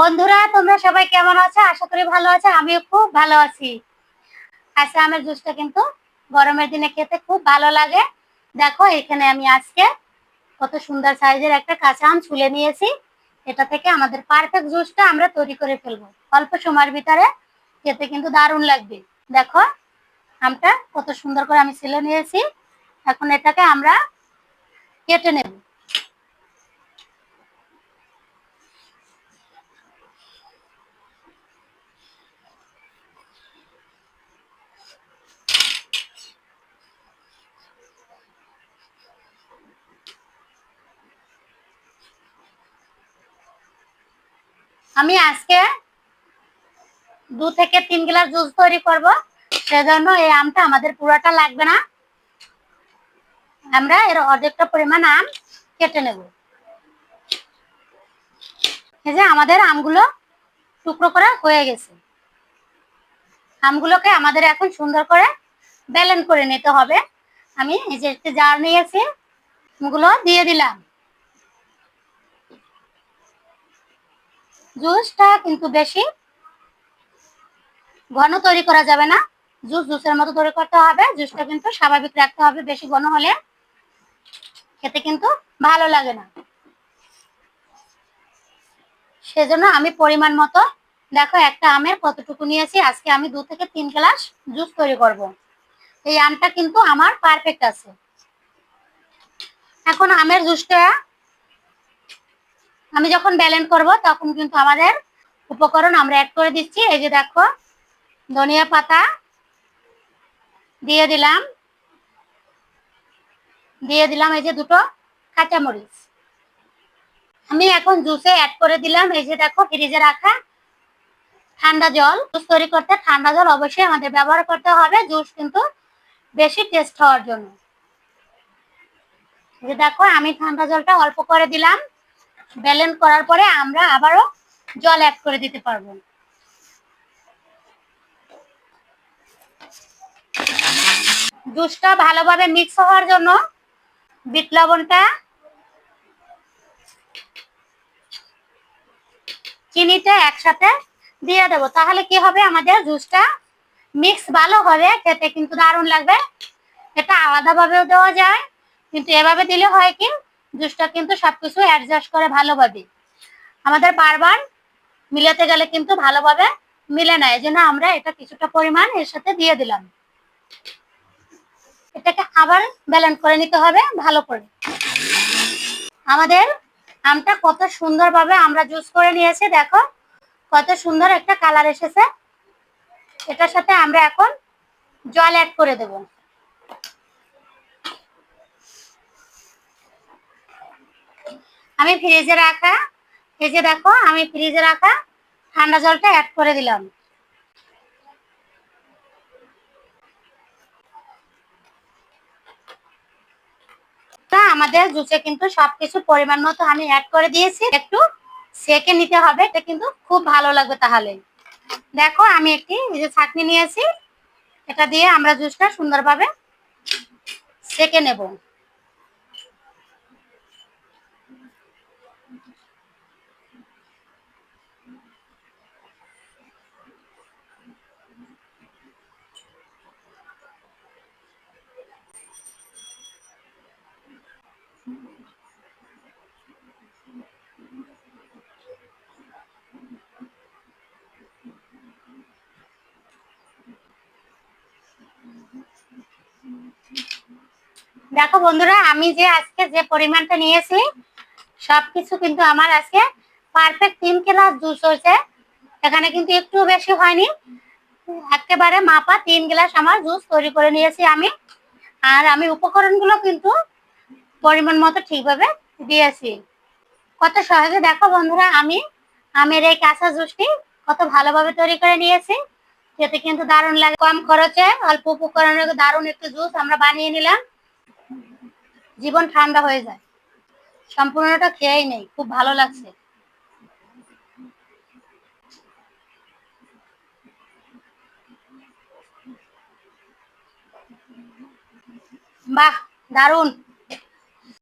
বন্ধুরা, তোমরা সবাই কেমন আছো? আশা করি ভালো আছো, আমিও খুব ভালো আছি। কাঁচা আমের জুসটা কিন্তু গরমের দিনে খেতে খুব ভালো লাগে। দেখো, এখানে আমি আজকে কত সুন্দর সাইজের একটা কাঁচা আম ছুলে নিয়েছি। এটা থেকে আমাদের পারফেক্ট জুসটা আমরা তৈরি করে ফেলব। অল্প সময়ের ভিতরে খেতে কিন্তু দারুণ লাগবে। দেখো, আমটা কত সুন্দর করে আমি ছিলে নিয়েছি। এখন এটাকে আমরা কেটে নেব। আমি আজকে দু থেকে তিন গ্লাস জুস তৈরি করব। সেজন্য এই আমটা আমাদের পুরোটা লাগবে না। আমরা এর অর্ধেকটা পরিমাণ আম কেটে নেব। এই যে আমাদের আমগুলো টুকরো করা হয়ে গেছে। আমগুলোকে আমাদের এখন সুন্দর করে ব্যালেন্স করে নিতে হবে। আমি এই যে একটি জার নিয়েছি, আমগুলো দিয়ে দিলাম। জুসটা কিন্তু বেশি ঘন তৈরি করা যাবে না। জুস জুসের মতো তৈরি করতে হবে। জুসটা কিন্তু স্বাভাবিক রাখতে হবে। বেশি ঘন হলে খেতে কিন্তু ভালো লাগে না। সেজন্য আমি পরিমাণ মতো, দেখো একটা আমের কতটুকু নিয়েছি। আজকে আমি দু থেকে তিন গ্লাস জুস তৈরি করব। এই আমটা কিন্তু আমার পারফেক্ট আছে। এখন আমের জুসটা আমি যখন ব্যালেন্স করব, তখন কিন্তু আমাদের উপকরণ আমরা অ্যাড করে দিচ্ছি। এই যে দেখো, ধনিয়া পাতা দিয়ে দিলাম। দিয়ে দিলাম এই যে দুটো কাঁচামরিচ। আমি এখন জুসে অ্যাড করে দিলাম। এই যে দেখো ফ্রিজে রাখা ঠান্ডা জল। জুস তৈরি করতে ঠান্ডা জল অবশ্যই আমাদের ব্যবহার করতে হবে। জুস কিন্তু বেশি টেস্ট হওয়ার জন্য। যে দেখো, আমি ঠান্ডা জলটা অল্প করে দিলাম। ব্যালেন্স করার পরে আমরা আবারও জল অ্যাড করে দিতে পারব। জুসটা ভালোভাবে মিক্স হওয়ার জন্য বিট লবণটা, চিনিটা একসাথে দিয়ে দেবো। তাহলে কি হবে? আমাদের জুসটা মিক্স ভালো হবে, খেতে কিন্তু দারুণ লাগবে। এটা আলাদাভাবেও দেওয়া যায়, কিন্তু এভাবে দিলে হয় কি? জুসটা কিন্তু সবকিছু অ্যাডজাস্ট করে ভালোভাবে। আমাদের বারবার মিলাতে গেলে কিন্তু ভালোভাবে মিলে না এই জন্য আমরা এটা কিছুটা পরিমাণ এর সাথে দিয়ে দিলাম। এটাকে আবার ব্যালেন্স করে নিতে হবে, ভালো করে। আমাদের আমটা কত সুন্দরভাবে আমরা জুস করে নিয়েছি, দেখো। কত সুন্দর একটা কালার এসেছে। এটার সাথে আমরা এখন জল অ্যাড করে দেব। আমি ফ্রিজে রাখা ফ্রিজে দেখো, আমি ফ্রিজে রাখা, ঠান্ডা জলটা অ্যাড করে দিলাম। আমাদের জুসে কিন্তু সবকিছু পরিমাণ মতো আমি অ্যাড করে দিয়েছি। একটু সেকে নিতে হবে, এটা কিন্তু খুব ভালো লাগবে তাহলে। দেখো, আমি একটি এই যে নিয়েছি, এটা দিয়ে আমরা জুসটা সুন্দরভাবে সেকে নেব। দেখো বন্ধুরা, আমি যে আজকে যে পরিমাণটা নিয়েছি, সবকিছু কিন্তু আমার আজকে পারফেক্ট তিন গ্লাস জুস হয়েছে। এখানে কিন্তু একটু বেশি হয়নি। একেবারে মাপা তিন গ্লাস আমার জুস তৈরি করে নিয়েছি আমি। আর আমি উপকরণগুলো কিন্তু পরিমাণ মতো ঠিকভাবে দিয়েছি। কত সহজে দেখো বন্ধুরা, আমি আমের এই কাঁচা জুসটি কত ভালোভাবে তৈরি করে নিয়েছি। যেতে কিন্তু দারুণ লাগে। কম খরচে অল্প উপকরণের দারুণ একটু জুস আমরা বানিয়ে নিলাম। জীবন ঠান্ডা হয়ে যায়। সম্পূর্ণটা খেয়েই নেই খুব ভালো লাগছে। বাহ দারুণ।